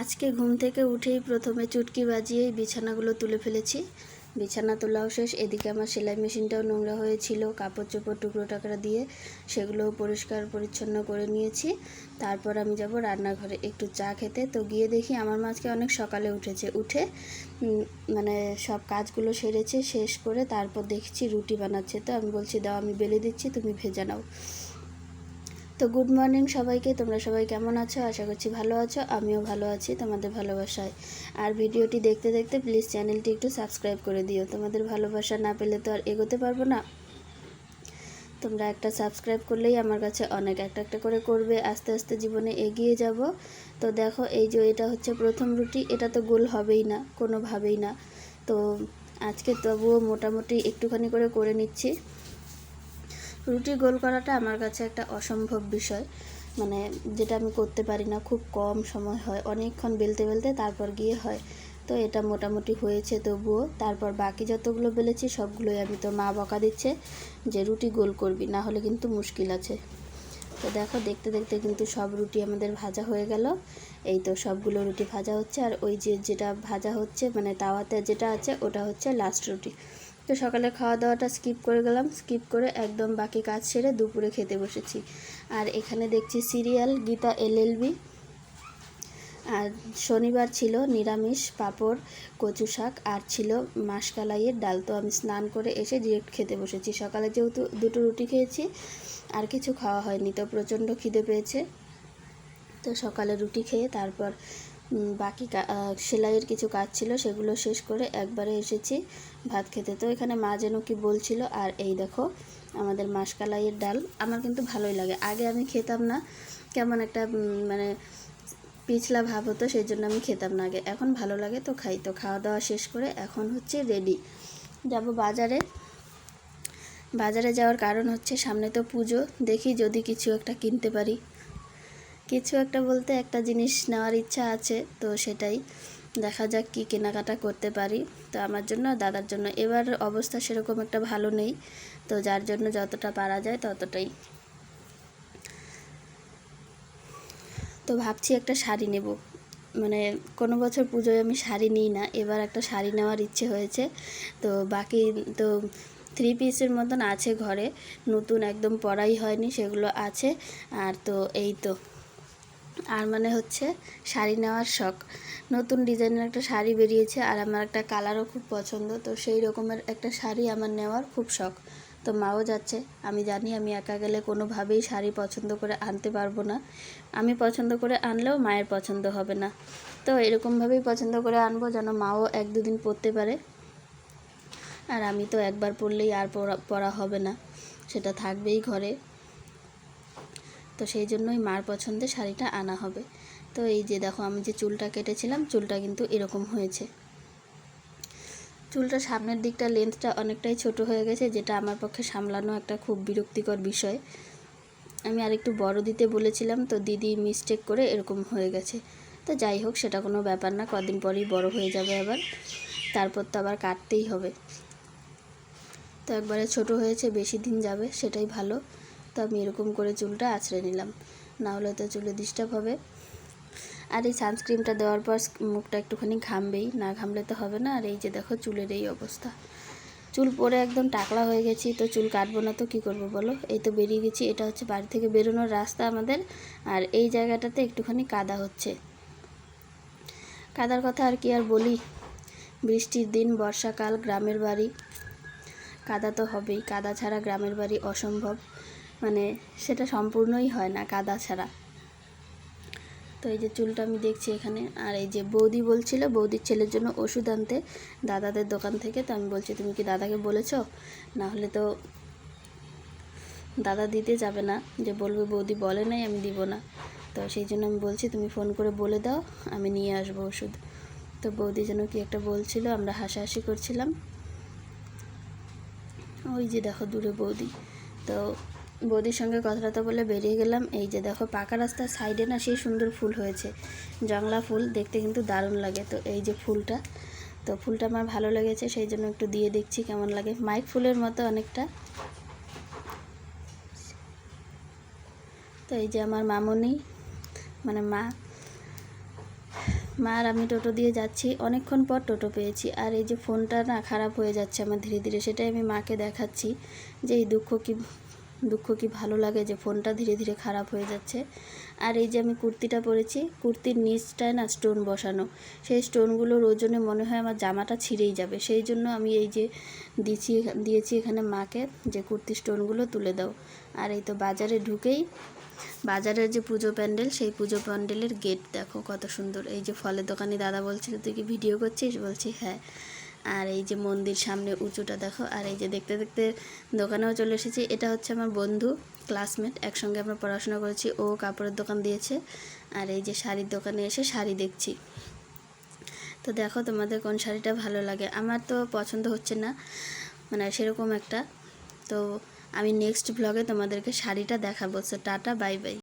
আজকে ঘুম থেকে উঠেই প্রথমে চুটকি বাজিয়ে বিছানাগুলো তুলে ফেলেছি। বিছানা তোলাও শেষ, এদিকে আমার সেলাই মেশিনটাও নোংরা হয়েছিল, কাপড় চোপড়, টুকরো টাকরা দিয়ে সেগুলোও পরিষ্কার পরিচ্ছন্ন করে নিয়েছি। তারপর আমি যাব রান্নাঘরে একটু চা খেতে। তো গিয়ে দেখি আমার মাঝকে অনেক সকালে উঠেছে। উঠে মানে সব কাজগুলো সেরেছে, শেষ করে তারপর দেখছি রুটি বানাচ্ছে। তো আমি বলছি, দাও, আমি বেলে দিচ্ছি, তুমি ভেজে নাও। তো গুড মর্নিং সবাইকে, তোমরা সবাই কেমন আছো? আশা করছি ভালো আছো, আমিও ভালো আছি তোমাদের ভালোবাসায়। আর ভিডিওটি দেখতে দেখতে প্লিজ চ্যানেলটি একটু সাবস্ক্রাইব করে দিও। তোমাদের ভালোবাসা না পেলে তো আর এগোতে পারব না। তোমরা একটা সাবস্ক্রাইব করলেই আমার কাছে অনেক একটা একটা করে করবে, আস্তে আস্তে জীবনে এগিয়ে যাব। তো দেখো, এই যে এটা হচ্ছে প্রথম রুটি, এটা তো গোল হবেই না, কোনোভাবেই না। তো আজকে তবুও মোটামুটি একটুখানি করে করে নিচ্ছি। রুটি গোল করাটা আমার কাছে একটা অসম্ভব বিষয়। মানে যেটা আমি করতে পারি না, খুব কম সময় হয়, অনেকক্ষণ বেলতে বেলতে তারপর গিয়ে হয়। তো এটা মোটামুটি হয়েছে তবুও। তারপর বাকি যতগুলো বেলেছি, সবগুলোই আমি তো মা বকা দিচ্ছে যে রুটি গোল করবি, না হলে কিন্তু মুশকিল আছে। তো দেখো, দেখতে দেখতে কিন্তু সব রুটি আমাদের ভাজা হয়ে গেল। এই তো সবগুলো রুটি ভাজা হচ্ছে। আর ওই যে যেটা ভাজা হচ্ছে মানে তাওয়াতে যেটা আছে, ওটা হচ্ছে লাস্ট রুটি। তো সকালে খাওয়া দাওয়াটা স্কিপ করে গেলাম। স্কিপ করে একদম বাকি কাজ সেরে দুপুরে খেতে বসেছি। আর এখানে দেখছি সিরিয়াল, গীতা এলএলবি আর শনিবার ছিল নিরামিষ, পাঁপড়, কচু শাক। আর ছিল মাসকালাইয়ের ডাল। তো আমি স্নান করে এসে ডিরেক্ট খেতে বসেছি। সকালে যেহেতু দুটো রুটি খেয়েছি, আর কিছু খাওয়া হয়নি। তো প্রচণ্ড খিদে পেয়েছে। তো সকালে রুটি খেয়ে তারপর বাকি সেলাইয়ের কিছু কাজ ছিল, সেগুলো শেষ করে একবারে এসেছি ভাত খেতে। তো এখানে মা যেন কি বলছিল, আর এই দেখো, আমাদের মাসকালাইয়ের ডাল। আমার কিন্তু ভালোই লাগে। আগে আমি খেতাম না, কেমন একটা মানে পিছলা ভাব হতো, সেই জন্য আমি খেতাম না আগে। এখন ভালো লাগে, তো খাই। তো খাওয়া দাওয়া শেষ করে এখন হচ্ছে রেডি যাব বাজারে। বাজারে যাওয়ার কারণ হচ্ছে সামনে তো পুজো, দেখি যদি কিছু একটা কিনতে পারি। কিছু একটা বলতে একটা জিনিস নেওয়ার ইচ্ছা আছে, তো সেটাই। দেখা যাক কি কেনাকাটা করতে পারি। তো আমার জন্য দাদার জন্য। এবার অবস্থা সেরকম একটা ভালো নেই, তো যার জন্য যতটা পারা যায় ততটাই। তো ভাবছি একটা শাড়ি নেব। মানে কোনো বছর পুজোয় আমি শাড়ি নিই না, এবার একটা শাড়ি নেওয়ার ইচ্ছে হয়েছে। তো বাকি তো থ্রি পিসের মতন আছে ঘরে, নতুন একদম পরাই হয়নি, সেগুলো আছে। আর তো এই তো। আর মানে হচ্ছে শাড়ি নেওয়ার শখ। নতুন ডিজাইনের একটা শাড়ি বেরিয়েছে আর আমার একটা কালারও খুব পছন্দ, তো সেই রকমের একটা শাড়ি আমার নেওয়ার খুব শখ। তো মাও যাচ্ছে, আমি জানি আমি একা গেলে কোনোভাবেই শাড়ি পছন্দ করে আনতে পারব না। আমি পছন্দ করে আনলেও মায়ের পছন্দ হবে না। তো এরকমভাবেই পছন্দ করে আনব যেন মাও এক দুদিন পরতে পারে। আর আমি তো একবার পরলেই আর পরা পরা হবে না, সেটা থাকবেই ঘরে। তো সেই জন্যই মার পছন্দে শাড়িটা আনা হবে। তো এই যে দেখো, আমি যে চুলটা কেটেছিলাম, চুলটা কিন্তু এরকম হয়েছে। চুলটা সামনের দিকটা লেন্থটা অনেকটাই ছোট হয়ে গেছে, যেটা আমার পক্ষে সামলানো একটা খুব বিরক্তিকর বিষয়। আমি আরেকটু বড় দিতে বলেছিলাম, তো দিদি মিস্টেক করে এরকম হয়ে গেছে। তো যাই হোক, সেটা কোনো ব্যাপার না, কদিন পরেই বড় হয়ে যাবে আবার। তারপর তো আবার কাটতেই হবে। তো একবারে ছোট হয়েছে, বেশি দিন যাবে, সেটাই ভালো। তো আমি এরকম করে চুলটা আছড়ে নিলাম। না হলে তো চুলে ডিস্টার্ব হবে। আর এই সানস্ক্রিনটা দেওয়ার পর মুখটা একটুখানি ঘামবেই। না ঘামলে তো হবে না। আর এই যে দেখো চুলের এই অবস্থা। চুল পরে একদম টাকলা হয়ে গেছি। তো চুল কাটবো না তো কী করব বলো? এই তো বেরিয়ে গেছি। এটা হচ্ছে বাড়ি থেকে বেরোনোর রাস্তা আমাদের। আর এই জায়গাটাতে একটুখানি কাদা হচ্ছে। কাদার কথা আর কি আর বলি? বৃষ্টির দিন, বর্ষাকাল, গ্রামের বাড়ি। কাদা তো হবেই। কাদা ছাড়া গ্রামের বাড়ি অসম্ভব। মানে সেটা সম্পূর্ণই হয় না কাদা ছাড়া। তো এই যে চুলটা আমি দেখছি এখানে, আর এই যে বৌদি বলছিল, বৌদির ছেলের জন্য ওষুধ আনতে দাদাদের দোকান থেকে। তো আমি বলছি, তুমি কি দাদাকে বলেছ? না হলে তো দাদা দিতে যাবে না। যে বলবে, বৌদি বলে নাই, আমি দিব না। তো সেই জন্য আমি বলছি, তুমি ফোন করে বলে দাও, আমি নিয়ে আসব ওষুধ। তো বৌদি যেন কি একটা বলছিল, আমরা হাসাহাসি করছিলাম। ওই যে দেখো দূরে বৌদি। তো বৌদির সঙ্গে কথাটা বলে বেরিয়ে গেলাম। এই যে দেখো, পাকা রাস্তার সাইডে না সেই সুন্দর ফুল হয়েছে। জংলা ফুল দেখতে কিন্তু দারুণ লাগে। তো এই যে ফুলটা, তো ফুলটা আমার ভালো লেগেছে, সেই জন্য একটু দিয়ে দেখছি কেমন লাগে। মাইক ফুলের মতো অনেকটা। তো এই যে আমার মামনি মানে মা মা আর আমি টোটো দিয়ে যাচ্ছি। অনেকক্ষণ পর টোটো পেয়েছি। আর এই যে ফোনটা না খারাপ হয়ে যাচ্ছে আমার ধীরে ধীরে, সেটাই আমি মাকে দেখাচ্ছি যে এই দুঃখ কি দুঃখ কি ভালো লাগে যে ফোনটা ধীরে ধীরে খারাপ হয়ে যাচ্ছে। আর এই যে আমি কুর্তিটা পরেছি, কুর্তির নিচটায় না স্টোন বসানো। সেই স্টোনগুলোর ওজনে মনে হয় আমার জামাটা ছিঁড়েই যাবে। সেই জন্য আমি এই যে দিয়েছি দিয়েছি এখানে মাকে যে কুর্তি স্টোনগুলো তুলে দাও। আর এই তো বাজারে ঢুকেই, বাজারের যে পুজো প্যান্ডেল, সেই পুজো প্যান্ডেলের গেট দেখো কত সুন্দর। এই যে ফলের দোকানে দাদা বলছিল, তুই কি ভিডিও করছিস? বলছি হ্যাঁ। আর এই যে মন্দির সামনে উঁচুটা দেখো, আর এই যে দেখতে দেখতে দোকানেও চলে এসেছি। এটা হচ্ছে আমার বন্ধু ক্লাসমেট একসঙ্গে আমরা পড়াশোনা করেছি। ও কাপড়ের দোকান দিয়েছে, আর এই যে শাড়ির দোকানে এসে শাড়ি দেখছি। তো দেখো তোমাদের কোন শাড়িটা ভালো লাগে। আমার তো পছন্দ হচ্ছে না মানে সেরকম একটা। তো আমি নেক্সট ব্লগে তোমাদেরকে শাড়িটা দেখাবো। So tata bye bye